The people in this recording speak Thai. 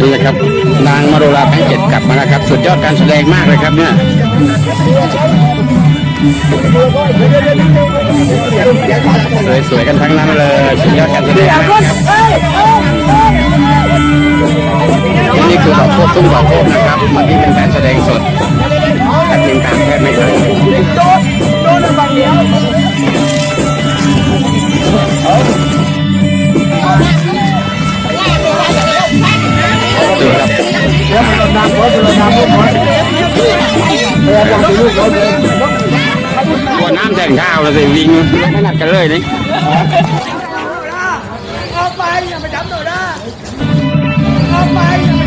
นี่นะครับ นางมาโรลาทั้งเจ็ดกลับมาแล้วครับ สุดยอดการแสดงมากเลยครับเนี่ยสวยๆกันทั้งนั้นเลย สุดยอดการแสดงมากครับนี่คือดอกโคตรตุ้งดอกโคตรนะครับมันที่เป็นการแสดง ตัวน้ำแดงข้าวเลยสิวิ่งไม่หนักกันเลยนี่เอาไปอย่าไปทำหนูนะเอาไปอย่าไป